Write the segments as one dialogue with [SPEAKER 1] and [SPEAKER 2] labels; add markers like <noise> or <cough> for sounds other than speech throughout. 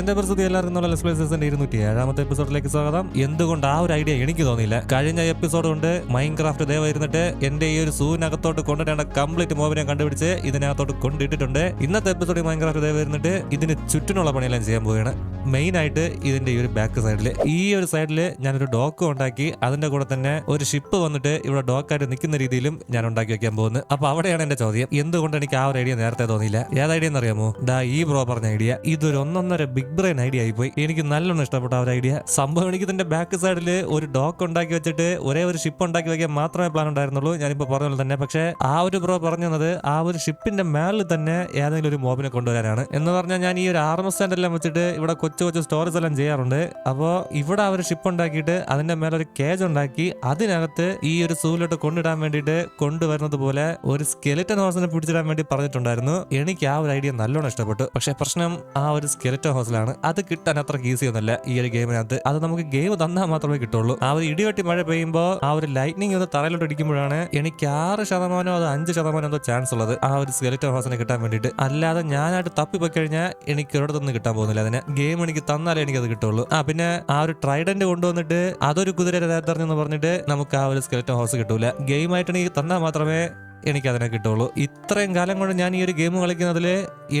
[SPEAKER 1] ഗൈസിന്റെ പ്രസ്തുതി എല്ലാവർക്കും എന്നുള്ള ലെസ് ഇരുന്നൂറ്റി ഏഴാമത്തെ എപ്പിസോഡിലേക്ക് സ്വാഗതം. എന്തുകൊണ്ട് ആ ഒരു ഐഡിയ എനിക്ക് തോന്നിയില്ല. കഴിഞ്ഞ എപ്പിസോഡ് കൊണ്ട് മൈൻക്രാഫ്റ്റ് ദേവ ഇരുന്നിട്ട് എന്റെ ഈ ഒരു സൂവിനകത്തോട്ട് കൊണ്ടുവരേണ്ട കംപ്ലീറ്റ് മോബിനെ കണ്ടുപിടിച്ച് ഇതിനകത്തോട്ട് കൊണ്ടിട്ടിട്ടുണ്ട്. ഇന്നത്തെ എപ്പിസോഡിൽ മൈൻക്രാഫ്റ്റ് ദേവ ഇരുന്നിട്ട് ഇതിന് ചുറ്റിനുള്ള പണിയെല്ലാം ചെയ്യാൻ പോവുകയാണ്. മെയിൻ ആയിട്ട് ഇതിന്റെ ഈ ഒരു ബാക്ക് സൈഡിൽ ഈ ഒരു സൈഡിൽ ഞാനൊരു ഡോക്ക് ഉണ്ടാക്കി അതിന്റെ കൂടെ തന്നെ ഒരു ഷിപ്പ് വന്നിട്ട് ഇവിടെ ഡോക്കായിട്ട് നിൽക്കുന്ന രീതിയിലും ഞാൻ ഉണ്ടാക്കി വെക്കാൻ പോകുന്നത് അപ്പോൾ അവിടെയാണ് എന്റെ ചോദ്യം. എന്തുകൊണ്ട് എനിക്ക് ആ ഒരു ഐഡിയ നേരത്തെ തോന്നിയില്ല? ഏത് ഐഡിയ എന്നറിയാമോ? ഡാ ഈ ബ്രോ പറഞ്ഞ ഐഡിയ ഇതൊരു ഒന്നൊന്നര ബിഗ് ബ്രെയിൻ ഐഡിയ ആയിപ്പോയി. എനിക്ക് നല്ലോണം ഇഷ്ടപ്പെട്ട ഒരു ഐഡിയ സംഭവം എനിക്ക് ഇതിന്റെ ബാക്ക് സൈഡിൽ ഒരു ഡോക്ക് ഉണ്ടാക്കി വെച്ചിട്ട് ഒരേ ഒരു ഷിപ്പ് ഉണ്ടാക്കി വെക്കാൻ മാത്രമേ പ്ലാൻ ഉണ്ടായിരുന്നുള്ളൂ. ഞാനിപ്പോ പറഞ്ഞ പോലെ തന്നെ. പക്ഷേ ആ ഒരു ബ്രോ പറഞ്ഞത് ആ ഒരു ഷിപ്പിന്റെ മേളിൽ തന്നെ ഏതെങ്കിലും ഒരു മോബിനെ കൊണ്ടുവരാനാണ്. എന്ന് പറഞ്ഞാൽ ഞാൻ ഈ ഒരു ആർ എം സ്റ്റാൻഡ് എല്ലാം വെച്ചിട്ട് ഇവിടെ കൊച്ചു കൊച്ചു സ്റ്റോറേജ് എല്ലാം ചെയ്യാറുണ്ട്. അപ്പോൾ ഇവിടെ അവർ ഷിപ്പ് ഉണ്ടാക്കിയിട്ട് അതിന്റെ മേലെ ഒരു കേജ് ഉണ്ടാക്കി അതിനകത്ത് ഈ ഒരു സൂവിലോട്ട് കൊണ്ടിടാൻ വേണ്ടിയിട്ട് കൊണ്ടുവരുന്നത് പോലെ ഒരു സ്കെലിറ്റൻ ഹോസിനെ പിടിച്ചിടാൻ വേണ്ടി പറഞ്ഞിട്ടുണ്ടായിരുന്നു. എനിക്ക് ആ ഒരു ഐഡിയ നല്ലോണം ഇഷ്ടപ്പെട്ടു. പക്ഷേ പ്രശ്നം ആ ഒരു സ്കെലിറ്റൻ ഹോസിലാണ് അത് കിട്ടാൻ അത്ര ഈസി ഒന്നല്ല ഈ ഒരു ഗെയിമിനകത്ത് അത് നമുക്ക് ഗെയിം തന്നാൽ മാത്രമേ കിട്ടുള്ളൂ. ആ ഒരു ഇടിവെട്ടി മഴ പെയ്യുമ്പോൾ ആ ഒരു ലൈറ്റ്നിങ് ഒന്ന് തറയിലോട്ട് ഇടിക്കുമ്പോഴാണ് എനിക്ക് ആറ് ശതമാനോ അത് അഞ്ച് ശതമാനം എന്തോ ചാൻസ് ഉള്ളത് ആ ഒരു സ്കെലിറ്റൻ ഹോസിനെ കിട്ടാൻ വേണ്ടിയിട്ട്. അല്ലാതെ ഞാനായിട്ട് തപ്പിപ്പോയി കഴിഞ്ഞാൽ എനിക്ക് ഒരിടത്തൊന്നും കിട്ടാൻ പോകുന്നില്ല അതിന്. ഗെയിം എനിക്ക് തന്നാലേ അത് കിട്ടുള്ളൂ. ആ പിന്നെ ആ ഒരു ട്രൈഡന്റ് കൊണ്ടുവന്നിട്ട് അതൊരു കുതിര രഥത്തെറിഞ്ഞെന്ന് പറഞ്ഞിട്ട് നമുക്ക് ആ ഒരു സ്കെലറ്റൻ ഹോസ് കിട്ടൂല. ഗെയിം എനിക്ക് തന്നാൽ മാത്രമേ എനിക്ക് അതിനെ കിട്ടുള്ളൂ. ഇത്രയും കാലം കൊണ്ട് ഞാൻ ഈ ഒരു ഗെയിം കളിക്കുന്നതിൽ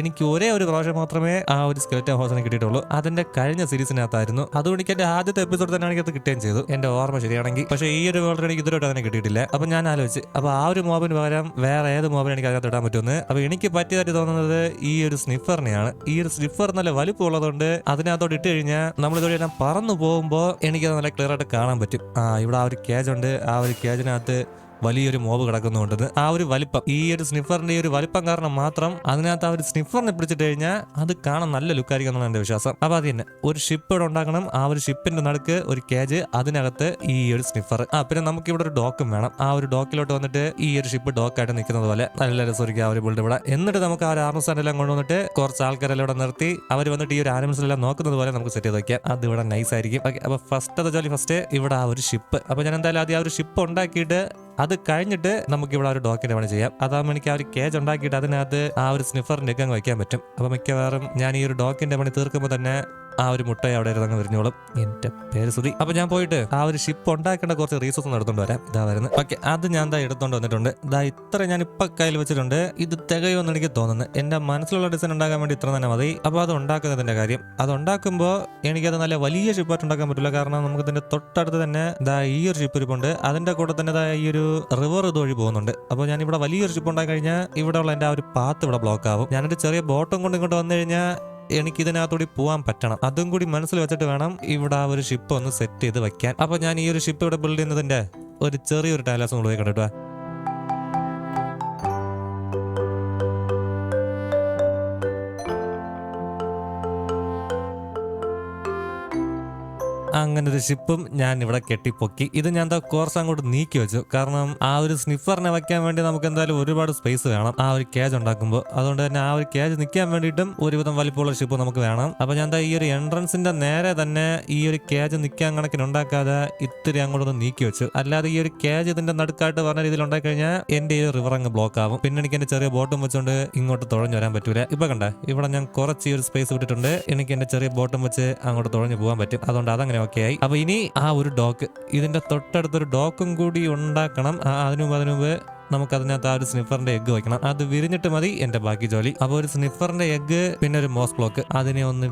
[SPEAKER 1] എനിക്ക് ഒരേ ഒരു പ്രാവശ്യം മാത്രമേ ആ ഒരു സ്കെലറ്റൻ ഹോസിനെ കിട്ടിയിട്ടുള്ളൂ. അതിന്റെ കഴിഞ്ഞ സീരീസിനകത്തായിരുന്നു അതുകൊണ്ട് എനിക്ക് എന്റെ ആദ്യത്തെ എപ്പിസോഡ് തന്നെ എനിക്ക് അത് കിട്ടുകയും ചെയ്തു. എന്റെ ഓർമ്മ ശരിയാണെങ്കിൽ. പക്ഷെ ഈ ഒരു വേൾഡ് എനിക്ക് ഇതുവരെ അതിനെ കിട്ടിയിട്ടില്ല. അപ്പൊ ഞാൻ ആലോചിച്ച് അപ്പൊ ആ ഒരു മോബിന് പകരം വേറെ ഏത് മോബിന് എനിക്ക് അതിനകത്ത് ഇടാൻ പറ്റുമെന്ന്? അപ്പൊ എനിക്ക് പറ്റിയതായിട്ട് തോന്നുന്നത് ഈ ഒരു സ്നിഫറിനെയാണ് ഈ ഒരു സ്നിഫർ നല്ല വലിപ്പം ഉള്ളതുകൊണ്ട് അതിനകത്തോട്ട് ഇട്ട് കഴിഞ്ഞാൽ നമ്മൾ ഇതുവരെ എല്ലാം പറന്നു പോകുമ്പോൾ എനിക്കത് നല്ല ക്ലിയർ ആയിട്ട് കാണാൻ പറ്റും. ആ ഇവിടെ ആ ഒരു കേജ് ഉണ്ട്. ആ ഒരു കേജിനകത്ത് വലിയൊരു മോബ് കിടക്കുന്നുണ്ട് ആ ഒരു വലിപ്പം ഈ ഒരു സ്നിഫറിന്റെ ഒരു വലിപ്പം കാരണം മാത്രം അതിനകത്ത് ആ ഒരു സ്നിഫറിനെ പിടിച്ചിട്ട് കഴിഞ്ഞാൽ അത് കാണാൻ നല്ല ലുക്കായിരിക്കും എന്നാണ് എന്റെ വിശ്വാസം. അപ്പൊ അത് തന്നെ ഒരു ഷിപ്പ് ഇവിടെ ഉണ്ടാക്കണം ആ ഒരു ഷിപ്പിന്റെ നടുക്ക് ഒരു കേജ് അതിനകത്ത് ഈ ഒരു സ്നിഫർ ആ പിന്നെ നമുക്ക് ഇവിടെ ഒരു ഡോക്കും വേണം. ആ ഒരു ഡോക്കിലോട്ട് വന്നിട്ട് ഈ ഒരു ഷിപ്പ് ഡോക്കായിട്ട് നിൽക്കുന്നത് പോലെ നല്ല രസമായിരിക്കും ആ ഒരു ബിൽഡ് ഇവിടെ. എന്നിട്ട് നമുക്ക് ആ ഒരു ആർമസ്റ്റാൻഡ് എല്ലാം കൊണ്ടുവന്നിട്ട് കുറച്ച് ആൾക്കാരെല്ലാം ഇവിടെ നിർത്തി അവർ വന്നിട്ട് ഈ ഒരു ആനിമൽസ് എല്ലാം നോക്കുന്നത് പോലെ നമുക്ക് സെറ്റ് ചെയ്ത് വയ്ക്കാം അത് ഇവിടെ നൈസ് ആയിരിക്കും. ഓക്കെ അപ്പൊ ഫസ്റ്റ് അത് ജോലി ഫസ്റ്റ് ഇവിടെ ആ ഒരു ഷിപ്പ് അപ്പൊ ഞാൻ എന്തായാലും ആദ്യം ആ ഒരു ഷിപ്പ് ഉണ്ടാക്കിയിട്ട് അത് കഴിഞ്ഞിട്ട് നമുക്ക് ഇവിടെ ഒരു ഡോക്കിന്റെ പണി ചെയ്യാം. അതാകുമ്പോൾ എനിക്ക് ആ ഒരു കേജ് ഉണ്ടാക്കിയിട്ട് അതിനകത്ത് ആ ഒരു സ്നിഫറിന്റെ ഒക്കെ അങ്ങ് വയ്ക്കാൻ പറ്റും. അപ്പൊ മിക്കവാറും ഞാൻ ഈ ഒരു ഡോക്കിന്റെ പണി തീർക്കുമ്പോൾ തന്നെ ആ ഒരു മുട്ടയെ അവിടെ ഇരുന്ന് വിരിഞ്ഞോളും. എന്റെ പേര് സുധി. അപ്പൊ ഞാൻ പോയിട്ട് ആ ഒരു ഷിപ്പ് ഉണ്ടാക്കേണ്ട കുറച്ച് റീസോഴ്സ് നടത്തുകൊണ്ട് വരാം. ഇതാ വരുന്നത് ഓക്കെ അത് ഞാൻ ദാ എടുത്തോണ്ട് വന്നിട്ടുണ്ട്. ഇതാ ഇത്ര ഞാൻ ഇപ്പൊ കയ്യിൽ വെച്ചിട്ടുണ്ട്. ഇത് തികയുമെന്ന് എനിക്ക് തോന്നുന്നു. എന്റെ മനസ്സിലുള്ള ഡിസൈൻ ഉണ്ടാക്കാൻ വേണ്ടി ഇത്ര തന്നെ മതി. അപ്പൊ അത് ഉണ്ടാക്കുന്നതിന്റെ കാര്യം. അത് ഉണ്ടാക്കുമ്പോൾ എനിക്കത് നല്ല വലിയ ഷിപ്പായിട്ട് ഉണ്ടാക്കാൻ പറ്റില്ല കാരണം നമുക്ക് ഇതിന്റെ തൊട്ടടുത്ത് തന്നെ ഇതാ ഈ ഒരു ഷിപ്പ് ഇരിപ്പുണ്ട്. അതിന്റെ കൂടെ തന്നെ ദാ ഈ ഒരു റിവർ ഇതുവഴി പോകുന്നുണ്ട്. അപ്പോൾ ഞാൻ ഇവിടെ വലിയൊരു ഷിപ്പ് ഉണ്ടാക്കി കഴിഞ്ഞാൽ ഇവിടെ ഉള്ള എന്റെ ആ ഒരു പാത്ത് ഇവിടെ ബ്ലോക്ക് ആവും. ഞാനൊരു ചെറിയ ബോട്ടും കൊണ്ട് ഇങ്ങോട്ട് വന്നു കഴിഞ്ഞാൽ എനിക്ക് ഇതിനകത്തൂടി പോകാൻ പറ്റണം. അതും കൂടി മനസ്സിൽ വെച്ചിട്ട് വേണം ഇവിടെ ആ ഒരു ഷിപ്പ് ഒന്ന് സെറ്റ് ചെയ്ത് വെക്കാൻ. അപ്പൊ ഞാൻ ഈ ഒരു ഷിപ്പ് ഇവിടെ ബിൽഡ് ചെയ്യുന്നതിന്റെ ഒരു ചെറിയൊരു കൊണ്ട് പോയി കണ്ടിട്ടോ അങ്ങനെ ഒരു ഷിപ്പും ഞാൻ ഇവിടെ കെട്ടിപ്പൊക്കി. ഇത് ഞാൻ എന്താ കോർസ് അങ്ങോട്ട് നീക്കി വെച്ചു. കാരണം ആ ഒരു സ്നിഫറിനെ വെക്കാൻ വേണ്ടി നമുക്ക് എന്തായാലും ഒരുപാട് സ്പേസ് വേണം. ആ ഒരു കേജ് ഉണ്ടാക്കുമ്പോൾ. അതുകൊണ്ട് തന്നെ ആ ഒരു കേജ് നിൽക്കാൻ വേണ്ടിയിട്ടും ഒരുവിധം വലിപ്പമുള്ള ഷിപ്പ് നമുക്ക് വേണം. അപ്പോൾ ഞാൻ എന്താ ഈ ഒരു എൻട്രൻസിന്റെ നേരെ തന്നെ ഈ ഒരു കേജ് നിൽക്കാൻ കണക്കിന് ഉണ്ടാക്കാതെ ഇത്തിരി അങ്ങോട്ടൊന്ന് നീക്കി വെച്ചു. അല്ലാതെ ഈ ഒരു കേജ് ഇതിന്റെ നടുക്കായിട്ട് പറഞ്ഞ രീതിയിൽ ഉണ്ടാക്കി കഴിഞ്ഞാൽ എന്റെ ഈ റിവർ അങ്ങ് ബ്ലോക്ക് ആവും. പിന്നെ എനിക്ക് എന്റെ ചെറിയ ബോട്ടും വെച്ചുകൊണ്ട് ഇങ്ങോട്ട് തുഴഞ്ഞു വരാൻ പറ്റൂല. ഇപ്പൊ കണ്ടേ ഇവിടെ ഞാൻ കുറച്ച് ഈ ഒരു സ്പേസ് വിട്ടിട്ടുണ്ട്. എനിക്ക് എന്റെ ചെറിയ ബോട്ടും വെച്ച് അങ്ങോട്ട് തുഴഞ്ഞു പോകാൻ പറ്റും. അതുകൊണ്ട് അതങ്ങനെ ഓക്കെ ആയി. അപ്പൊ ഇനി ആ ഒരു ഡോക്ക് ഇതിന്റെ തൊട്ടടുത്തൊരു ഡോക്കും കൂടി ഉണ്ടാക്കണം. അതിനു മുമ്പ് അതിനു മുമ്പ് നമുക്ക് അതിനകത്ത് ആ ഒരു സ്നിഫറിന്റെ എഗ്ഗ് വെക്കണം. അത് വിരിഞ്ഞിട്ട് മതി എന്റെ ബാക്കി ജോലി. അപ്പൊ ഒരു സ്നിഫറിന്റെ എഗ്ഗ് പിന്നെ ഒരു മോസ് ബ്ലോക്ക്. അതിനെ ഒന്ന്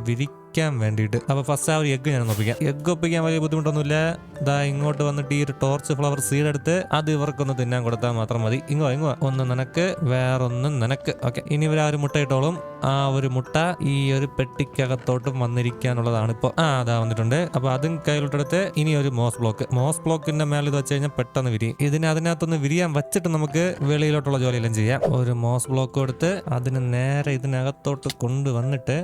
[SPEAKER 1] വിരിക്കാൻ വേണ്ടിയിട്ട്. അപ്പൊ ഫസ്റ്റ് ആ ഒരു എഗ്ഗ് ഞാൻ ഒപ്പിക്കാം. എഗ്ഗ് ഒപ്പിക്കാൻ വലിയ ബുദ്ധിമുട്ടൊന്നുമില്ല. ഇതാ ഇങ്ങോട്ട് വന്നിട്ട് ഈ ഒരു ടോർച്ച് ഫ്ലവർ സീഡ് എടുത്ത് അത് ഇവർക്കൊന്ന് തിന്നാൻ കൊടുത്താൽ മാത്രം മതി. ഇങ്ങോ ഇങ്ങോ. ഒന്ന് നിനക്ക് വേറൊന്ന് നിനക്ക്. ഓക്കെ ഇനി ഇവർ ആ ഒരു മുട്ട ഇട്ടോളും. ആ ഒരു മുട്ട ഈ ഒരു പെട്ടിക്കകത്തോട്ടും വന്നിരിക്കാനുള്ളതാണ് ഇപ്പോൾ ആ അതാ വന്നിട്ടുണ്ട്. അപ്പൊ അതും കയ്യിലോട്ടെടുത്ത് ഇനി ഒരു മോസ് ബ്ലോക്ക് മോസ് ബ്ലോക്കിന്റെ മേലെ ഇത് വെച്ച് കഴിഞ്ഞാൽ പെട്ടെന്ന് വിരിയും. ഇതിന് അതിനകത്തൊന്ന് വിരിയാൻ വെച്ചിട്ട് നമുക്ക് വെളിയിലോട്ടുള്ള ജോലിയെല്ലാം ചെയ്യാം. ഒരു മോസ് ബ്ലോക്ക് കൊടുത്ത് അതിന് നേരെ ഇതിനകത്തോട്ട് കൊണ്ടുവന്നിട്ട്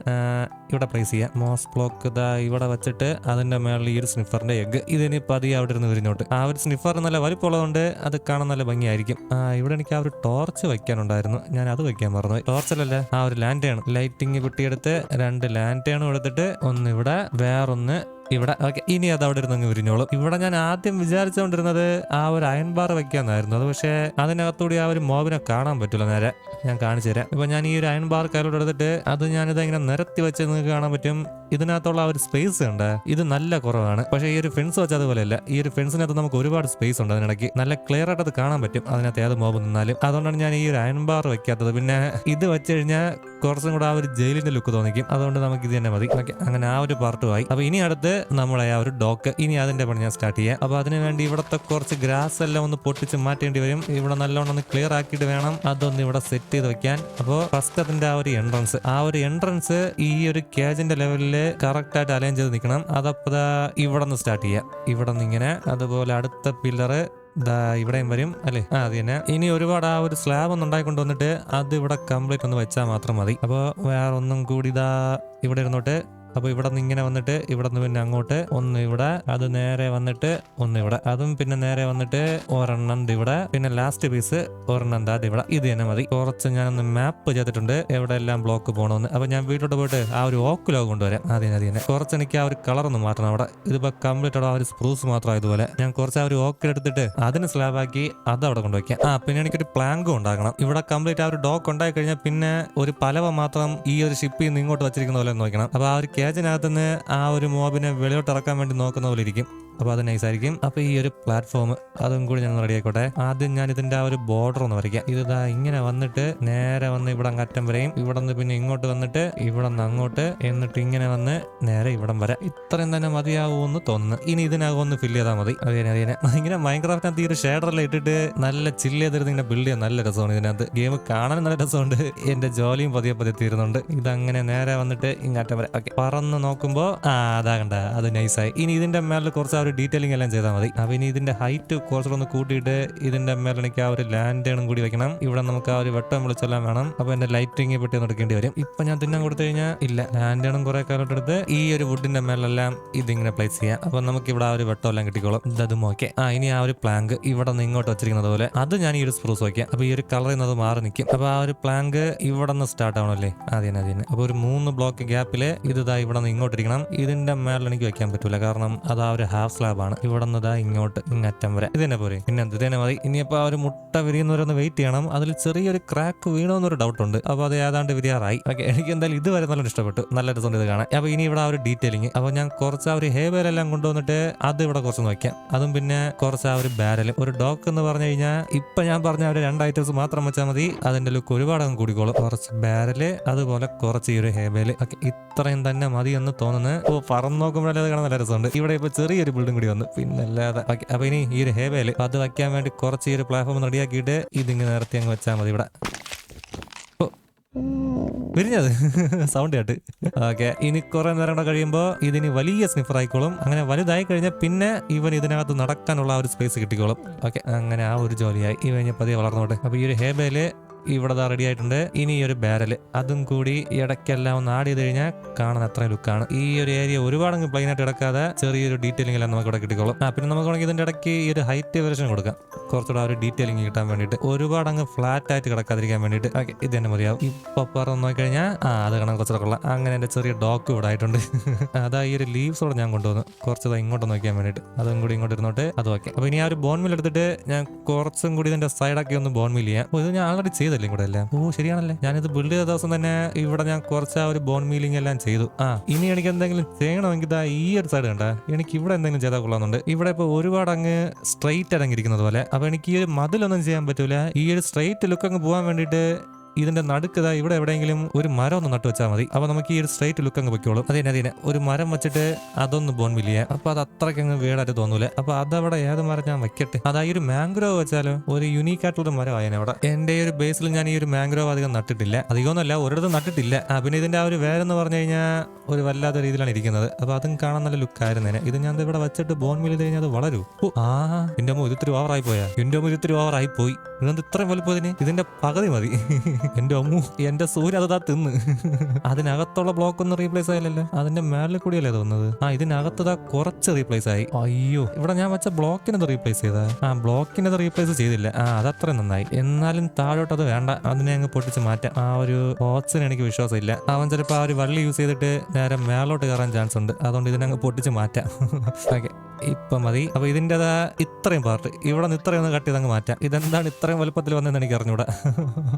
[SPEAKER 1] ഇവിടെ പ്രൈസ് ചെയ്യാം. മോസ് ബ്ലോക്ക് ഇതാ ഇവിടെ വെച്ചിട്ട് അതിന്റെ മേളിൽ ഈ ഒരു സ്നിഫറിന്റെ എഗ് ഇതിനി പതിയെ അവിടെ ഇരുന്ന് വിരിഞ്ഞോട്ട്. ആ ഒരു സ്നിഫർ നല്ല വലിപ്പമുള്ളതുകൊണ്ട് അത് കാണാൻ നല്ല ഭംഗിയായിരിക്കും. ആ ഇവിടെ എനിക്ക് ആ ഒരു ടോർച്ച് വെക്കാനുണ്ടായിരുന്നു. ഞാൻ അത് വെക്കാൻ മറന്നു ടോർച്ചിലല്ലേ ആ ഒരു ലാൻഡേൺ ലൈറ്റിംഗ് കുട്ടിയെടുത്ത് രണ്ട് ലാൻഡേണും എടുത്തിട്ട് ഒന്ന് ഇവിടെ വേറൊന്ന് ഇവിടെ ഓക്കെ ഇനി അത് അവിടെ ഇരുന്ന് അങ്ങ് വിരിഞ്ഞോളും. ഇവിടെ ഞാൻ ആദ്യം വിചാരിച്ചുകൊണ്ടിരുന്നത് ആ ഒരു അയൺ ബാർ വെക്കാന്നായിരുന്നു അത് പക്ഷേ അതിനകത്തൂടി ആ ഒരു മോബിനെ കാണാൻ പറ്റില്ല നേരെ. ഞാൻ കാണിച്ചു തരാം. ഇപ്പൊ ഞാൻ ഈ ഒരു അയൺ ബാർ കയ്യിലോട്ട് എടുത്തിട്ട് അത് ഞാനിത് ഇങ്ങനെ നിരത്തി വെച്ച് നിങ്ങൾക്ക് കാണാൻ പറ്റും. ഇതിനകത്തുള്ള ആ ഒരു സ്പേസ് ഉണ്ട് ഇത് നല്ല കുറവാണ്. പക്ഷേ ഈ ഒരു ഫെൻസ് വെച്ചാൽ അതുപോലെയല്ല. ഈ ഒരു ഫെൻസിനകത്ത് നമുക്ക് ഒരുപാട് സ്പേസ് ഉണ്ട് അതിനിടയ്ക്ക്. നല്ല ക്ലിയർ ആയിട്ട് അത് കാണാൻ പറ്റും. അതിനകത്ത് ഏത് മോബ് നിന്നാലും. അതുകൊണ്ടാണ് ഞാൻ ഈ ഒരു അയൺ ബാർ വെക്കാത്തത്. പിന്നെ ഇത് വെച്ച് കഴിഞ്ഞാൽ കുറച്ചും കൂടെ ആ ഒരു ജയിലിന്റെ ലുക്ക് തോന്നിക്കും. അതുകൊണ്ട് നമുക്ക് ഇത് തന്നെ മതി. ഓക്കെ അങ്ങനെ ആ ഒരു പാർട്ടുമായി അപ്പൊ ഇനി അടുത്ത് നമ്മളെ ആ ഒരു ഡോക്ക്. ഇനി അതിന്റെ പണി ഞാൻ സ്റ്റാർട്ട് ചെയ്യാം. അപ്പോൾ അതിന് വേണ്ടി ഇവിടത്തെ കുറച്ച് ഗ്രാസ് എല്ലാം ഒന്ന് പൊട്ടിച്ച് മാറ്റേണ്ടി വരും. ഇവിടെ നല്ലോണം ഒന്ന് ക്ലിയർ ആക്കിയിട്ട് വേണം അതൊന്ന് ഇവിടെ സെറ്റ് ചെയ്ത് വെക്കാൻ. അപ്പോൾ ഫസ്റ്റ് അതിന്റെ ആ ഒരു എൻട്രൻസ് ആ ഒരു എൻട്രൻസ് ഈ ഒരു കേജിന്റെ ലെവലിൽ കറക്റ്റ് ആയിട്ട് അലൈൻ ചെയ്ത് നിൽക്കണം അതപ്പോൾ ഇവിടെ നിന്ന് സ്റ്റാർട്ട് ചെയ്യാം. ഇവിടെ നിന്ന് ഇങ്ങനെ അതുപോലെ അടുത്ത പില്ലറ് ഇവിടെയും വരും അല്ലേ? ആ അത് തന്നെ. ഇനി ഒരുപാട് ആ ഒരു സ്ലാബ് ഒന്ന് ഉണ്ടായിക്കൊണ്ട് വന്നിട്ട് അത് ഇവിടെ കംപ്ലീറ്റ് ഒന്ന് വെച്ചാൽ മാത്രം മതി. അപ്പോൾ വേറെ ഒന്നും കൂടി ഇതാ ഇവിടെ ഇരുന്നോട്ട് അപ്പോൾ ഇവിടെ നിന്ന് ഇങ്ങനെ വന്നിട്ട് ഇവിടെ നിന്ന് പിന്നെ അങ്ങോട്ട് ഒന്ന് ഇവിടെ അത് നേരെ വന്നിട്ട് ഒന്ന് ഇവിടെ. അതും പിന്നെ നേരെ വന്നിട്ട് ഒരെണ്ണം ഇവിടെ. പിന്നെ ലാസ്റ്റ് പീസ് ഒരെണ്ണം ദേ ഇവിടെ. ഇത് തന്നെ മതി. കുറച്ച് ഞാനൊന്ന് മാപ്പ് ചെയ്തിട്ടുണ്ട് എവിടെ എല്ലാം ബ്ലോക്ക് പോകണമെന്ന് അപ്പോൾ ഞാൻ വീട്ടിലോട്ട് പോയിട്ട് ആ ഒരു ഓക്ക് ലോഗ് കൊണ്ടുവരാം. അതെ അതെ തന്നെ കുറച്ച് എനിക്ക് ആ ഒരു കളർ ഒന്ന് മാറ്റണം അവിടെ. ഇതിപ്പോൾ കംപ്ലീറ്റ് ആ ഒരു സ്പ്രൂസ് മാത്രം ഇതുപോലെ. ഞാൻ കുറച്ച് ആ ഒരു ഓക്ക് എടുത്തിട്ട് അതിന് സ്ലാബ് ആക്കി അത് അവിടെ കൊണ്ടുവയ്ക്കാം ആ പിന്നെ എനിക്കൊരു പ്ലാങ്കും ഉണ്ടാക്കണം ഇവിടെ കംപ്ലീറ്റ് ആ ഒരു ഡോക്ക് ഉണ്ടായി കഴിഞ്ഞാൽ പിന്നെ ഒരു പലവ മാത്രം ഈ ഒരു ഷിപ്പിൽ നിന്ന് ഇങ്ങോട്ട് വെച്ചിരിക്കുന്ന പോലെ നോക്കണം. അപ്പോൾ ആ ഒരു നിന്ന് ആ ഒരു മോബിനെ വെളിയോട്ടിറക്കാൻ വേണ്ടി നോക്കുന്ന പോലെ ഇരിക്കും. അപ്പോൾ അത് നൈസ് ആയിരിക്കും. അപ്പോൾ ഈ ഒരു പ്ലാറ്റ്ഫോം അതും കൂടി ഞാൻ റെഡി ആയിക്കോട്ടെ. ആദ്യം ഞാൻ ഇതിന്റെ ആ ഒരു ബോർഡർ ഒന്ന് വരയ്ക്കാം. ഇത് ഇങ്ങനെ വന്നിട്ട് നേരെ വന്ന് ഇവിടെ അങ്ങ് അറ്റം വരെയും ഇവിടെ നിന്ന് പിന്നെ ഇങ്ങോട്ട് വന്നിട്ട് ഇവിടെ നിന്ന് അങ്ങോട്ട് എന്നിട്ട് ഇങ്ങനെ വന്ന് നേരെ ഇവിടം വരെ. ഇത്രയും തന്നെ മതിയാവുമെന്ന് തോന്നുന്നു. ഇനി ഇതിനകം ഒന്ന് ഫില്ല് ചെയ്താൽ മതി. അതെ അതിനെ ഇങ്ങനെ മൈൻക്രാഫ്റ്റിനകത്ത് ഈ ഒരു ഷേഡറെല്ലാം ഇട്ടിട്ട് നല്ല ചില്ല് ചെയ്തിരുന്ന് ഇങ്ങനെ ബിൽഡ് ചെയ്യാൻ നല്ല രസമാണ് ഇതിനകത്ത്. ഗെയിം കാണാൻ നല്ല രസമുണ്ട്. എന്റെ ജോലിയും പതിയെ പതിയെ തീരുന്നുണ്ട്. ഇതങ്ങനെ നേരെ വന്നിട്ട് ഇങ്ങാറ്റം വരെ. ഓക്കെ പറന്ന് നോക്കുമ്പോൾ ആ അതാകണ്ട. അത് നൈസായി ഇനി ഇതിന്റെ മേലെ കുറച്ച് ഒരു ഡീറ്റെയിലിംഗ് എല്ലാം ചെയ്താൽ മതി. അപ്പൊ ഇനി ഇതിന്റെ ഹൈറ്റ് കുറച്ചുകൂടെ കൂട്ടിയിട്ട് ഇതിന്റെ മേലെനിക്ക് ആ ഒരു ലാൻഡേണും കൂടി വെക്കണം. ഇവിടെ നമുക്ക് ആ ഒരു വെട്ടം വിളിച്ചെല്ലാം വേണം. അപ്പൊ എന്റെ ലൈറ്റിംഗ് പെട്ടി നടക്കേണ്ടി വരും. ഇപ്പൊ ഞാൻ തിന്നാൻ കൊടുത്തു കഴിഞ്ഞാൽ ഇല്ല. ലാൻഡേണും കുറെ കാലത്തെടുത്ത് ഈ ഒരു വുഡിന്റെ മേലെല്ലാം ഇതിങ്ങനെ പ്ലേസ് ചെയ്യാം. അപ്പൊ നമുക്ക് ഇവിടെ ആ ഒരു വെട്ടം എല്ലാം കിട്ടിക്കോളും. ഇതും ഓക്കെ ആ ഇനി ആ ഒരു പ്ലാങ്ക് ഇവിടെ നിന്ന് ഇങ്ങോട്ട് വെച്ചിരിക്കുന്നത് പോലെ അത് ഞാൻ ഈ ഒരു സ്പ്രൂസ് വയ്ക്കാം അപ്പൊ ഈ ഒരു കളറിൽ നിന്ന് അത് മാറി നിൽക്കും അപ്പൊ ആ ഒരു പ്ലാങ്ക് ഇവിടെ നിന്ന് സ്റ്റാർട്ട് ആവണല്ലേ അതിന് അതിന് അപ്പൊ ഒരു മൂന്ന് ബ്ലോക്ക് ഗ്യാപ്പിൽ ഇത് ഇവിടെ നിന്ന് ഇങ്ങോട്ടിരിക്കണം. ഇതിന്റെ മേളിൽ എനിക്ക് വെക്കാൻ പറ്റൂല. കാരണം അത് ആ ഒരു ഹാഫ് സ്ലാബ് ആണ് ഇവിടെ നിന്നതാ ഇങ്ങോട്ട് ഇങ്ങറ്റം വരെ. ഇതിനെ തന്നെ പോരെ. പിന്നെ എന്ത്? ഇത് തന്നെ മതി. ഇനിയിപ്പോ ആ ഒരു മുട്ട വിരിയുന്നവരൊന്ന് വെയിറ്റ് ചെയ്യണം. അതിൽ ചെറിയൊരു ക്രാക്ക് വീണോന്നൊരു ഡൗട്ട് ഉണ്ട്. അപ്പൊ അത് ഏതാണ്ട് വിരിയാറായി. ഓക്കെ എനിക്ക് എന്തായാലും ഇതുവരെ നല്ല ഇഷ്ടപ്പെട്ടു. നല്ല രസമുണ്ട് ഇത് കാണാൻ. അപ്പൊ ഇനി ഇവിടെ ആ ഒരു ഡീറ്റെയിലിംഗ് അപ്പൊ ഞാൻ കുറച്ച് ആ ഒരു ഹെയർ എല്ലാം കൊണ്ടുവന്നിട്ട് അത് ഇവിടെ കുറച്ച് നോക്കാം അതും പിന്നെ കുറച്ച് ആ ഒരു ബാരലും ഒരു ഡോക്ക് എന്ന് പറഞ്ഞു കഴിഞ്ഞാൽ ഇപ്പൊ ഞാൻ പറഞ്ഞ ഒരു രണ്ട് ഐറ്റംസ് മാത്രം വെച്ചാൽ മതി. അതിന്റെ ലുക്ക് ഒരുപാട് അങ്ങ് കൂടിക്കോളും. കുറച്ച് ബാരൽ അതുപോലെ കുറച്ച് ഈ ഒരു ഹേബേൽ. ഓക്കെ ഇത്രയും തന്നെ മതി എന്ന് തോന്നുന്നു. ഓ പറന്ന് നോക്കുമ്പോഴല്ലേ അത് കാണാൻ നല്ല രസമുണ്ട്. ഇവിടെ ഇപ്പൊ ചെറിയൊരു ബിൽഡിംഗ് കൂടി വന്നു. പിന്നെ അല്ലാതെ അപ്പൊ ഇനി ഈ ഒരു ഹേവേൽ അത് വയ്ക്കാൻ വേണ്ടി കുറച്ച് ഈ ഒരു പ്ലാറ്റ്ഫോം റെഡിയാക്കിയിട്ട് ഇതിങ്ങനെ നിർത്തി അങ്ങ് വെച്ചാൽ മതി ഇവിടെ. വിരിഞ്ഞത്. <laughs> സൗണ്ട് കേട്ട്. ഓക്കെ ഇനി കുറെ നേരം കൂടെ കഴിയുമ്പോൾ ഇതിന് വലിയ സ്നിഫർ ആയിക്കോളും. അങ്ങനെ വലുതായി കഴിഞ്ഞാൽ പിന്നെ ഇവൻ ഇതിനകത്ത് നടക്കാനുള്ള ഒരു സ്പേസ് കിട്ടിക്കോളും. ഓക്കെ അങ്ങനെ ആ ഒരു ജോലിയായി. ഇവ കഴിഞ്ഞ പതിയെ വളർന്നോട്ടെ. അപ്പൊ ഈ ഒരു ഹേബേൽ ഇവിടെ റെഡി ആയിട്ടുണ്ട്. ഇനി ഈ ഒരു ബാരൽ അതും കൂടി ഇടയ്ക്കെല്ലാം ഒന്ന് ആഡ് ചെയ്ത് കഴിഞ്ഞാൽ കാണാൻ അത്രയും ലുക്കാണ് ഈ ഒരു ഏരിയ ഒരുപാട് അങ്ങ് പ്ലെയിൻ ആയിട്ട് കിടക്കാതെ ചെറിയൊരു ഡീറ്റെയിലിംഗ് എല്ലാം നമുക്ക് ഇവിടെ കിട്ടിക്കോളും. പിന്നെ നമുക്ക് വേണമെങ്കിൽ ഇതിന്റെ ഇടയ്ക്ക് ഈ ഒരു ഹൈറ്റ് വെർഷൻ കൊടുക്കാം. കുറച്ചുകൂടെ ഒരു ഡീറ്റെയിലിംഗ് കിട്ടാൻ വേണ്ടിയിട്ട്. ഒരുപാട് അങ്ങ് ഫ്ലാറ്റ് ആയിട്ട് കിടക്കാതിരിക്കാൻ വേണ്ടിയിട്ട്. ഓക്കെ ഇത് തന്നെ മതിയാവും. ഇപ്പൊ പറഞ്ഞു നോക്കിക്കഴിഞ്ഞാൽ ആ അത് കാണാൻ കുറച്ചുകൂടെ കൊള്ളാം അങ്ങനെ എന്റെ ചെറിയ ഡോക്ക് ഇവിടെ ആയിട്ടുണ്ട്. <laughs> അതാ ഈ ഒരു ലീവ്സ് ലീവ്സോടെ ഞാൻ കൊണ്ടുവന്നു. കുറച്ച് ഇങ്ങോട്ട് നോക്കിയാൻ വേണ്ടിയിട്ട്. അതും കൂടി ഇങ്ങോട്ട് ഇരുന്നോട്ട്. അത് ഓക്കെ അപ്പൊ ഇനി ആ ഒരു ബോൺമിൽ എടുത്തിട്ട് ഞാൻ കുറച്ചും കൂടി ഇതിന്റെ സൈഡാക്കി ഒന്ന് ബോൺമിൽ ചെയ്യാം. അപ്പൊ ഇത് ഞാൻ ആൾറെഡി ചെയ്തല്ലേ കൂടെ എല്ലാം? ഓ ശരിയാണല്ലേ. ഞാനിത് ബിൽഡ് ചെയ്ത ദിവസം തന്നെ ഇവിടെ ഞാൻ കുറച്ച് ആ ഒരു ബോൺ മീലിംഗ് എല്ലാം ചെയ്തു. ആ ഇനി എനിക്ക് എന്തെങ്കിലും ചെയ്യണമെങ്കിൽ ഇതാ ഈ ഒരു സൈഡ് കണ്ട. എനിക്ക് ഇവിടെ എന്തെങ്കിലും ചെയ്താൽ കൊള്ളാന്നുണ്ട് ഇവിടെ ഇപ്പൊ ഒരുപാട് അങ്ങ് സ്ട്രെയിറ്റ് അടങ്ങിയിരിക്കുന്നത് പോലെ. അപ്പൊ എനിക്ക് ഈ ഒരു മതിലൊന്നും ചെയ്യാൻ പറ്റൂല. ഈ ഒരു സ്ട്രെയിറ്റ് ലുക്ക് അങ്ങ് പോകാൻ വേണ്ടിയിട്ട് ഇതിന്റെ നടുക്കത ഇവിടെ എവിടെയെങ്കിലും ഒരു മരം ഒന്ന് നട്ടു വെച്ചാൽ മതി. അപ്പൊ നമുക്ക് ഈ ഒരു സ്ട്രൈറ്റ് ലുക്ക് അങ്ങ് വെക്കോളും അതിനെ അതിനെ ഒരു മരം വെച്ചിട്ട് അതൊന്ന് ബോൺ മില്ല് അപ്പൊ അത് അത്രയ്ക്ക് അങ്ങ് വീടായിട്ട് തോന്നൂല. അപ്പൊ അതവിടെ ഏത് മരം ഞാൻ വെക്കട്ടെ? അതാ ഈ ഒരു മാംഗ്രോവ് വെച്ചാലോ? ഒരു യുണീക്ക് ആയിട്ടുള്ള മരം ആയനെ അവിടെ. എന്റെ ഒരു ബേസിൽ ഞാൻ ഈ ഒരു മാംഗ്രോവ് അധികം നട്ടിട്ടില്ല. അധികമൊന്നുമല്ല ഒരിടത്തും നട്ടിട്ടില്ല. പിന്നെ ഇതിന്റെ ആ ഒരു വേരെന്ന് പറഞ്ഞു കഴിഞ്ഞാൽ ഒരു വല്ലാത്ത രീതിയിലാണ് ഇരിക്കുന്നത്. അപ്പൊ അതും കാണാൻ നല്ല ലുക്ക് ആയിരുന്നേനെ ഇത് ഞാൻ ഇവിടെ വെച്ചിട്ട് ബോൺ മില്ല് ചെയ്ത് കഴിഞ്ഞാൽ അത് വളരൂ. ആ എന്റെ അമ്മ ഇത് ഇത്തിരി ഓവറായി പോയാ. എന്റെ അമ്മ ഇത് ഇത്തിരി ഓവറായി പോയി. ഇതെന്ത് ഇത്രയും വലുപ്പതിന് ഇതിന്റെ പകുതി മതി. <laughs> എന്റെ അമ്മു എന്റെ സൂര്യ അതാ തിന്ന്. അതിനകത്തുള്ള ബ്ലോക്ക് ഒന്നും റീപ്ലേസ് ആയില്ലല്ലോ. അതിന്റെ മേളിൽ കൂടിയല്ലേ തോന്നുന്നത് ആ ഇതിനകത്തതാ കുറച്ച് റീപ്ലേസ് ആയി. അയ്യോ ഇവിടെ ഞാൻ വെച്ച ബ്ലോക്കിനത് റീപ്ലേസ് ചെയ്താ ആ ബ്ലോക്കിനത് റീപ്ലേസ് ചെയ്തില്ല. ആ അതത്ര നന്നായി. എന്നാലും താഴോട്ട് അത് വേണ്ട. അതിനെ അങ്ങ് പൊട്ടിച്ച് മാറ്റാം. ആ ഒരു ഓച്ചിന് എനിക്ക് വിശ്വാസമില്ല. അവൻ ചിലപ്പോൾ ആ ഒരു വള്ളി യൂസ് ചെയ്തിട്ട് നേരെ മേലോട്ട് കയറാൻ ചാൻസ് ഉണ്ട്. അതുകൊണ്ട് ഇതിനങ്ങ് പൊട്ടിച്ച് മാറ്റാം. ഓക്കെ ഇപ്പം മതി. അപ്പൊ ഇതിന്റെതാ ഇത്രയും പാർട്ട് ഇവിടെ നിന്ന് ഇത്രയും ഒന്ന് കട്ട് ചെയ്ത് അങ്ങ് മാറ്റാം. ഇതെന്താണ് ഇത്രയും വലുപ്പത്തിൽ വന്നതെന്ന് എനിക്ക് അറിഞ്ഞൂടാ.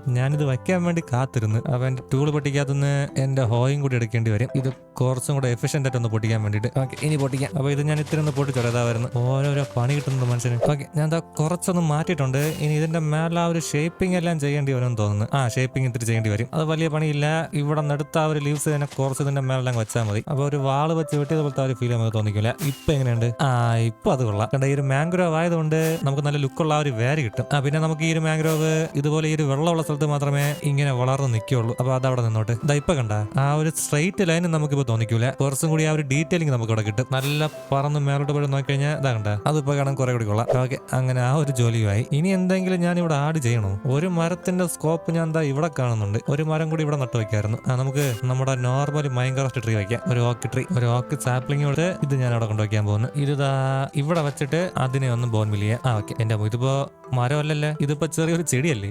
[SPEAKER 1] ഞാനിത് വെക്കാൻ വേണ്ടി കാത്തിരുന്നു എന്റെ ടൂൾ പൊട്ടിക്കാത്തുനിന്ന് എന്റെ ഹോയും കൂടി എടുക്കേണ്ടി വരും. ഇത് കുറച്ചും കൂടെ എഫിഷ്യന്റ് ആയിട്ട് ഒന്ന് പൊട്ടിക്കാൻ വേണ്ടിയിട്ട്. ഓക്കെ ഇനി പൊട്ടിക്കാം. അപ്പോൾ ഇത് ഞാൻ ഇത്തിരി ഒന്ന് ഇതാ വരുന്നു ഓരോരോ പണി കിട്ടുന്നത് മനുഷ്യന്. ഓക്കെ ഞാൻ എന്താ കുറച്ചൊന്ന് മാറ്റിയിട്ടുണ്ട്. ഇനി ഇതിന്റെ മേലെ ആ ഒരു ഷേപ്പിംഗ് എല്ലാം ചെയ്യേണ്ടി വരുമെന്ന് തോന്നുന്നു. ആ ഷേപ്പിംഗ് ഇത്തിരി ചെയ്യേണ്ടി വരും. അത് വലിയ പണിയില്ല. ഇവിടെ നടുത്ത ആ ഒരു ലീവ്സ് തന്നെ കുറച്ച് ഇതിന്റെ മേലെല്ലാം വെച്ചാൽ മതി. അപ്പോൾ ഒരു വാൾ വെച്ച് വെട്ടിയത് പോലത്തെ ആ ഒരു ഫീൽ നമുക്ക് തോന്നിക്കില്ല. ഇപ്പൊ എങ്ങനെയുണ്ട്? ആ ഇപ്പൊ അത് കൊള്ളാം. കണ്ട ഈ ഒരു മാംഗ്രോവ് ആയതുകൊണ്ട് നമുക്ക് നല്ല ലുക്കുള്ള ആ ഒരു വേര് കിട്ടും. ആ പിന്നെ നമുക്ക് ഈ ഒരു മാംഗ്രോവ് ഇതുപോലെ ഈ ഒരു വെള്ളമുള്ള സ്ഥലത്ത് മാത്രമേ ഇങ്ങനെ വളർന്ന് നിൽക്കുള്ളൂ അപ്പൊ അതവിടെ നിന്നോട്ട്. ഇതാ ഇപ്പൊ കണ്ട ആ ഒരു സ്ട്രൈറ്റ് ലൈൻ നമുക്കിപ്പോ തോന്നിക്കൂല. കുറച്ചും കൂടി ആ ഒരു ഡീറ്റെയിലിംഗ് നമുക്ക് ഇവിടെ കിട്ടും. നല്ല പറന്ന് മേലോട്ട് പോയി നോക്കിക്കഴിഞ്ഞാൽ ഇതാ കണ്ട അതിപ്പോ കാണാൻ കുറെ കൂടി കൊള്ളാം. ഓക്കെ അങ്ങനെ ആ ഒരു ജോലിയുമായി. ഇനി എന്തെങ്കിലും ഞാൻ ഇവിടെ ആഡ് ചെയ്യണോ? ഒരു മരത്തിന്റെ സ്കോപ്പ് ഞാൻ എന്താ ഇവിടെ കാണുന്നുണ്ട്. ഒരു മരം കൂടി ഇവിടെ നട്ടു വെക്കായിരുന്നു. ആ നമുക്ക് നമ്മുടെ നോർമൽ മൈൻക്രാഫ്റ്റ് ട്രീ വയ്ക്കാം. ഒരു ഓക്ക് ട്രീ ഒരു ഓക്ക് സാപ്ലിംഗ് ഇവിടെ ഇത് ഞാൻ അവിടെ കൊണ്ടുവയ്ക്കാൻ പോകുന്നു. ഇതാ ഇവിടെ വെച്ചിട്ട് അതിനെ ഒന്ന് ബോൺ മില്ല് ആ ഓക്കെ എന്റെ ഇതിപ്പോ മരമല്ലല്ലേ? ഇതിപ്പോ ചെറിയൊരു ചെടിയല്ലേ?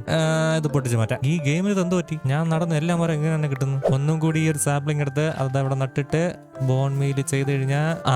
[SPEAKER 1] ഇത് പൊട്ടിച്ച് മാറ്റാ. ഈ ഗെയിമിൽ ഇത് എന്തോ പറ്റി? ഞാൻ നടന്ന എല്ലാ മരം എങ്ങനെ തന്നെ കിട്ടുന്നു? ഒന്നും കൂടി ഈ ഒരു സാപ്ലിംഗ് എടുത്ത് അത് അവിടെ നട്ടിട്ട് ബോൺ മെയിൽ ചെയ്ത് കഴിഞ്ഞാൽ ആ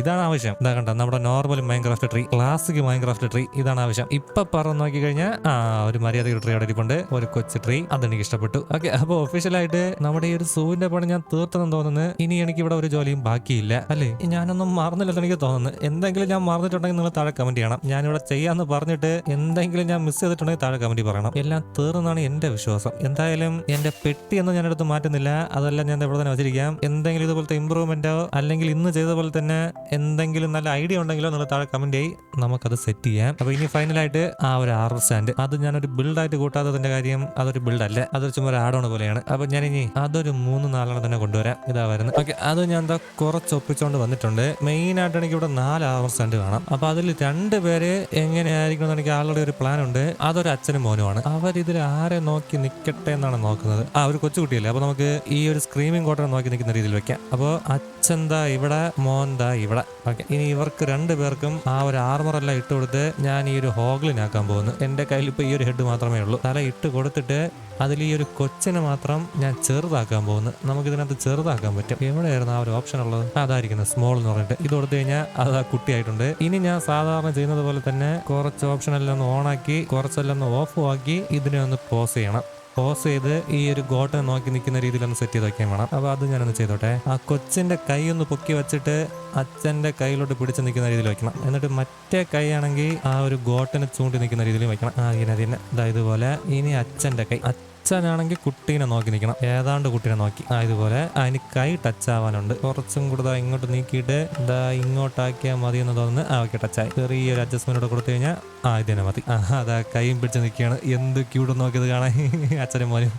[SPEAKER 1] ഇതാണ് ആവശ്യം. ഇതാ കണ്ട നമ്മുടെ normal Minecraft tree classic Minecraft tree ഇതാണ് ആവശ്യം. ഇപ്പൊ പറഞ്ഞു നോക്കി കഴിഞ്ഞാൽ ആ ഒരു മര്യാദ ട്രീ അവിടെ ഇരിപ്പുണ്ട്. ഒരു കൊച്ചു ട്രീ അതെനിക്ക് ഇഷ്ടപ്പെട്ടു. ഓക്കെ അപ്പൊ ഒഫീഷ്യലായിട്ട് നമ്മുടെ ഈ ഒരു സൂവിന്റെ പണി ഞാൻ തീർത്തെന്ന് തോന്നുന്നു. ഇനി എനിക്ക് ഇവിടെ ഒരു ജോലിയും ബാക്കിയില്ല. അല്ലേ? ഞാനൊന്നും മറന്നില്ലെന്ന് എനിക്ക് തോന്നുന്നു. എന്തെങ്കിലും ഞാൻ മറന്നിട്ടുണ്ടെങ്കിൽ നിങ്ങൾ താഴെ കമന്റ് ചെയ്യണം. ഞാനിവിടെ ചെയ്യാന്ന് പറഞ്ഞിട്ട് എന്തെങ്കിലും ഞാൻ മിസ് ചെയ്തിട്ടുണ്ടെങ്കിൽ താഴെ കമന്റ് പറയണം. എല്ലാം തീർന്നാണ് എന്റെ വിശ്വാസം. എന്തായാലും എന്റെ പെട്ടി ഒന്നും ഞാൻ എടുത്ത് മാറ്റുന്നില്ല. അതെല്ലാം ഞാൻ ഇവിടെ തന്നെ വെച്ചിരിക്കാം. എന്തെങ്കിലും ഇതുപോലത്തെ ഇമ്പ്രൂവ്മെന്റോ അല്ലെങ്കിൽ ഇന്ന് ചെയ്ത പോലെ തന്നെ എന്തെങ്കിലും നല്ല ഐഡിയ ഉണ്ടെങ്കിലോ നിങ്ങൾ താഴെ കമന്റ് ചെയ്യി നമുക്കത് സെറ്റ് ചെയ്യാം. അപ്പൊ ഇനി ഫൈനലായിട്ട് ആ ഒരു ആർ സ്റ്റാൻഡ് അത് ഞാനൊരു ബിൽഡായിട്ട് കൂട്ടാത്തതിന്റെ കാര്യം അതൊരു ബിൽഡ് അല്ല. അതൊരു ചുമ്മാ ഒരു ആഡോൺ പോലെയാണ്. അപ്പൊ ഞാൻ ഇനി അതൊരു മൂന്ന് നാലെണ്ണം തന്നെ കൊണ്ടുവരാം. ഇതാ വരുന്നത്. ഓക്കെ അത് ഞാൻ എന്താ കുറച്ച് ഒപ്പിച്ചുകൊണ്ട് വന്നിട്ടുണ്ട്. മെയിൻ ആയിട്ട് എനിക്ക് ഇവിടെ നാല് ആർ സ്റ്റാൻഡ് കാണാം അപ്പൊ അതിൽ രണ്ട് പേര് എങ്ങനെയായിരിക്കും എന്ന് എനിക്ക് ആളുടെ ഒരു പ്ലാൻ ഉണ്ട്. അതൊരു അച്ഛനും മോനുമാണ് അവരിതിൽ ആരെ നോക്കി നിൽക്കട്ടെ എന്നാണ് നോക്കുന്നത്. ആ ഒരു കൊച്ചുകുട്ടിയല്ലേ അപ്പൊ നമുക്ക് ഈ ഒരു സ്ക്രീമിംഗ് കോട്ടർ നോക്കി നിൽക്കുന്ന രീതിയിൽ വെക്കാം. അപ്പോൾ അച്ഛൻ ഇവിടെ മോൻ ദാ ഇവിടെ. ഓക്കെ. ഇനി ഇവർക്ക് രണ്ടു പേർക്കും ആ ഒരു ആർമർ എല്ലാം ഇട്ട് കൊടുത്ത് ഞാൻ ഈ ഒരു ഹോഗ്ലിനാക്കാൻ പോകുന്നു. എന്റെ കയ്യിൽ ഇപ്പൊ ഈ ഒരു ഹെഡ് മാത്രമേ ഉള്ളൂ. തല ഇട്ട് കൊടുത്തിട്ട് അതിൽ ഈ ഒരു കൊച്ചിനെ മാത്രം ഞാൻ ചെറുതാക്കാൻ പോകുന്നു. നമുക്ക് ഇതിനകത്ത് ചെറുതാക്കാൻ പറ്റും. എവിടെയായിരുന്നു ആ ഒരു ഓപ്ഷൻ ഉള്ളത്? അതായിരിക്കുന്നത് സ്മോൾ എന്ന് പറഞ്ഞിട്ട്. ഇത് കൊടുത്തു കഴിഞ്ഞാൽ അത് ആ കുട്ടിയായിട്ടുണ്ട്. ഇനി ഞാൻ സാധാരണ ചെയ്യുന്നത് പോലെ തന്നെ കുറച്ച് ഓപ്ഷൻ എല്ലാം ഒന്ന് ഓണാക്കി കുറച്ചെല്ലാം ഒന്ന് ഓഫ് ആക്കി ഇതിനെ ഒന്ന് പോസ് ചെയ്യണം. പോസ് ചെയ്ത് ഈ ഒരു ഗോട്ടനെ നോക്കി നിൽക്കുന്ന രീതിയിൽ ഒന്ന് സെറ്റ് ചെയ്ത് വെക്കാൻ വേണം. അപ്പോൾ അത് ഞാനൊന്ന് ചെയ്തോട്ടെ. ആ കൊച്ചിന്റെ കൈ ഒന്ന് പൊക്കി വെച്ചിട്ട് അച്ഛന്റെ കയ്യിലോട്ട് പിടിച്ച് നിൽക്കുന്ന രീതിയിൽ വയ്ക്കണം എന്നിട്ട് മറ്റേ കൈ ആണെങ്കിൽ ആ ഒരു ഗോട്ടനെ ചൂണ്ടി നിൽക്കുന്ന രീതിയിൽ വയ്ക്കണം ആ ഇതിനെ അതിനെ ഇതാ ഇതുപോലെ. ഇനി അച്ഛന്റെ കൈ. അച്ഛനാണെങ്കിൽ കുട്ടീനെ നോക്കി നിൽക്കണം. ഏതാണ്ട് കുട്ടീനെ നോക്കി. ഇതുപോലെ അതിന് കൈ ടച്ച് ആവാനുണ്ട് കുറച്ചും കൂടെ ഇങ്ങോട്ട് നീക്കിയിട്ട് ഇതാ ഇങ്ങോട്ടാക്കിയാൽ മതി എന്ന് തോന്നുന്നു. ആ ഓക്കെ ടച്ചായി. ചെറിയൊരു അഡ്ജസ്റ്റ്മെന്റ് കൊടുത്തു കഴിഞ്ഞാൽ ആ ഇതിനെ മതി. ആ അതാ കൈയും പിടിച്ച് നിൽക്കുകയാണ്. എന്ത് ക്യൂട്ട് നോക്കിയത് കാണാൻ. അച്ഛനും മോനും.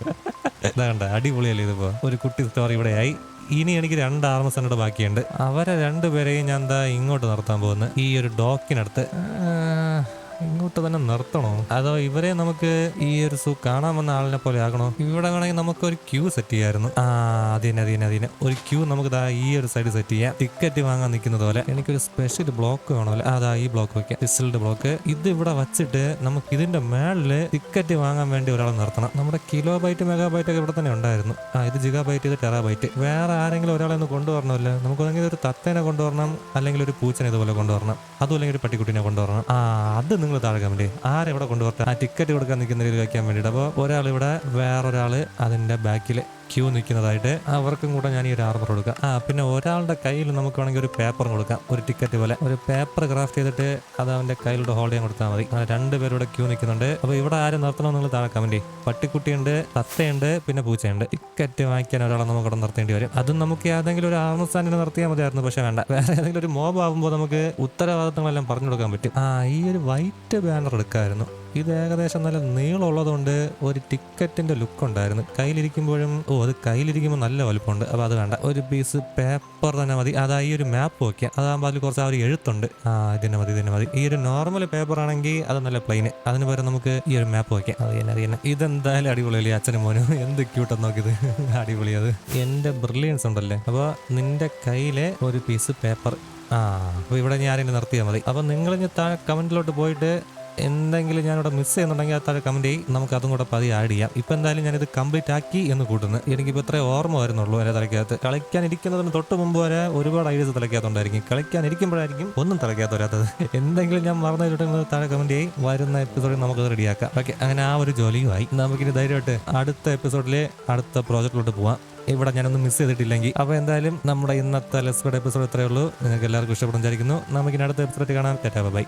[SPEAKER 1] ഇതാ കണ്ട അടിപൊളിയല്ലേ ഇതിപ്പോ ഒരു കുട്ടി സ്റ്റോറി ഇവിടെ ആയി. ഇനി എനിക്ക് രണ്ട് ആർമസ് എന്നോട് ബാക്കിയുണ്ട്. അവരെ രണ്ടുപേരെയും ഞാൻ എന്താ ഇങ്ങോട്ട് നിർത്താൻ പോകുന്നത് ഈ ഒരു ഡോക്കിനടുത്ത്. ഇങ്ങോട്ട് തന്നെ നിർത്തണോ? അതോ ഇവരെ നമുക്ക് ഈ ഒരു സൂ കാണാൻ വന്ന ആളിനെ പോലെ ആകണോ? ഇവിടെ വേണമെങ്കിൽ നമുക്ക് ഒരു ക്യൂ സെറ്റ് ചെയ്യായിരുന്നു. ആ അതിനെ അതിനെ അതിനെ ഒരു ക്യൂ നമുക്ക് ദാ ഈ ഒരു സൈഡ് സെറ്റ് ചെയ്യാം. ടിക്കറ്റ് വാങ്ങാൻ നിൽക്കുന്നത് പോലെ. എനിക്കൊരു സ്പെഷ്യൽ ബ്ലോക്ക് വേണമല്ലോ അതാ ഈ ബ്ലോക്ക് വെക്കാം. ഡിസിൽഡ് ബ്ലോക്ക് ഇത് ഇവിടെ വച്ചിട്ട് നമുക്ക് ഇതിന്റെ മേളിൽ ടിക്കറ്റ് വാങ്ങാൻ വേണ്ടി ഒരാളെ നിർത്തണം. നമ്മുടെ കിലോ ബൈറ്റ് മെഗാ ബൈറ്റ് ഒക്കെ ഇവിടെ തന്നെ ഉണ്ടായിരുന്നു. ആ ഇത് ജിഗാ ബൈറ്റ് ഇത് ടെറാ ബൈറ്റ് വേറെ ആരെങ്കിലും ഒരാളെ ഒന്ന് കൊണ്ടുവരണമല്ലോ. നമുക്ക് ഒരു തത്തേനെ കൊണ്ടുവരണം. അല്ലെങ്കിൽ ഒരു പൂച്ചനെ ഇതുപോലെ കൊണ്ടുവരണം. അതും അല്ലെങ്കിൽ ഒരു പട്ടിക്കുട്ടിനെ കൊണ്ടുവരണം. ആ അത് നിങ്ങൾ താഴെ കമന്റ് ആരെവിടെ കൊണ്ടുപോകട്ടെ ആ ടിക്കറ്റ് കൊടുക്കാൻ നിൽക്കുന്ന രീതിയിൽ വെക്കാൻ വേണ്ടിയിട്ട്. അപ്പോൾ ഒരാൾ ഇവിടെ വേറൊരാൾ അതിന്റെ ബാക്കിൽ ക്യൂ നിൽക്കുന്നതായിട്ട് അവർക്കും കൂടെ ഞാൻ ഈ ഒരു ആർമർ കൊടുക്കാം. ആ പിന്നെ ഒരാളുടെ കയ്യിൽ നമുക്ക് വേണമെങ്കിൽ ഒരു പേപ്പർ കൊടുക്കാം. ഒരു ടിക്കറ്റ് പോലെ. ഒരു പേപ്പർ ക്രാഫ്റ്റ് ചെയ്തിട്ട് അത് അവന്റെ കയ്യിലൂടെ ഹോൾഡ് ചെയ്യാൻ കൊടുത്താൽ മതി. അങ്ങനെ രണ്ടുപേരുടെ ക്യൂ നിൽക്കുന്നുണ്ട്. അപ്പോൾ ഇവിടെ ആരും നിർത്തണം നിങ്ങൾ താഴെ ചെയ്യും. പട്ടിക്കുട്ടിയുണ്ട് തത്തയുണ്ട് പിന്നെ പൂച്ചയുണ്ട്. ടിക്കറ്റ് വാങ്ങിക്കാൻ ഒരാളെ നമുക്ക് ഇവിടെ നിർത്തേണ്ടി വരും. അതും നമുക്ക് ഏതെങ്കിലും ഒരു ആർമർ സ്റ്റാൻഡിനെ നിർത്തിയാൽ മതിയായിരുന്നു പക്ഷേ വേണ്ട. വേറെ ഏതെങ്കിലും ഒരു മോബ് ആകുമ്പോൾ നമുക്ക് ഉത്തരവാദിത്തങ്ങളെല്ലാം പറഞ്ഞു കൊടുക്കാൻ പറ്റും. ആ ഈ ഒരു വൈറ്റ് ബാനർ എടുക്കാമായിരുന്നു ഇത് ഏകദേശം നല്ല നീളമുള്ളതുകൊണ്ട് ഒരു ടിക്കറ്റിന്റെ ലുക്ക് ഉണ്ടായിരുന്നു കയ്യിലിരിക്കുമ്പോഴും ഓ അത് കയ്യിലിരിക്കുമ്പോൾ നല്ല വലുപ്പമുണ്ട്. അപ്പോൾ അത് വേണ്ട. ഒരു പീസ് പേപ്പർ തന്നെ മതി. അതാ ഈ ഒരു മാപ്പ് നോക്കിയാൽ അതാകുമ്പോൾ അതിൽ കുറച്ച് ആ ഒരു എഴുത്തുണ്ട്. ആ ഇതിനെ മതി ഇതിനെ മതി. ഈ ഒരു നോർമൽ പേപ്പർ ആണെങ്കിൽ അത് നല്ല പ്ലെയിന് അതിന് പകരം നമുക്ക് ഈ ഒരു മാപ്പ് നോക്കിയാൽ അത് തന്നെ അത് തന്നെ. ഇതെന്തായാലും അടിപൊളിയല്ലേ അച്ഛനും മോനും? എന്ത് ക്യൂട്ടെന്ന് നോക്കിയത് അടിപൊളി അത്. എന്റെ ബ്രില്യൻസ് ഉണ്ടല്ലേ. അപ്പോൾ നിന്റെ കയ്യിലെ ഒരു പീസ് പേപ്പർ ആ അപ്പോൾ ഇവിടെ ഞാൻ നിർത്തിയാൽ മതി. അപ്പോൾ നിങ്ങൾ ഇനി താഴെ കമന്റിലോട്ട് പോയിട്ട് എന്തെങ്കിലും ഞാനിവിടെ മിസ് ചെയ്യുന്നുണ്ടെങ്കിൽ താഴെ കമന്റ് ചെയ്യും. നമുക്ക് അതും കൂടെ പതി ആഡ് ചെയ്യാം. ഇപ്പം എന്തായാലും ഞാനിത് കംപ്ലീറ്റ് ആക്കി എന്ന് കൂട്ടുന്നു. എനിക്കിപ്പോൾ ഇത്രേ ഓർമ്മ വരുന്നുള്ളൂ എന്റെ തലയ്ക്കകത്ത്. കളിക്കാൻ ഇരിക്കുന്നതിന് തൊട്ട് മുമ്പ് വരെ ഒരുപാട് ഐഡിയസ് തലയ്ക്കകത്തുണ്ടായിരിക്കും. കളിക്കാൻ ഇരിക്കുമ്പോഴായിരിക്കും ഒന്നും തലയ്ക്കകത്ത് വരാത്തത് എന്തെങ്കിലും ഞാൻ മറന്നു വെച്ചിട്ടുണ്ടെങ്കിൽ താഴെ കമന്റ് ചെയ്യും. വരുന്ന എപ്പിസോഡിൽ നമുക്ക് റെഡിയാക്കാം ഓക്കെ അങ്ങനെ ആ ഒരു ജോലിയുമായി നമുക്കിനി ധൈര്യമായിട്ട് അടുത്ത എപ്പിസോഡിലെ അടുത്ത പ്രോജക്റ്റിലോട്ട് പോവാം. ഇവിടെ ഞാനൊന്നും മിസ് ചെയ്തിട്ടില്ലെങ്കിൽ. അപ്പോൾ എന്തായാലും നമ്മുടെ ഇന്നത്തെ ലെസ്ബഡ് എപ്പിസോഡ് ഇത്രയേ ഉള്ളൂ. നിങ്ങൾക്ക് എല്ലാവർക്കും ഇഷ്ടപ്പെടും വിചാരിക്കുന്നു. നമുക്കിനി അടുത്ത എപ്പിസോഡ് കാണാം. Tata bye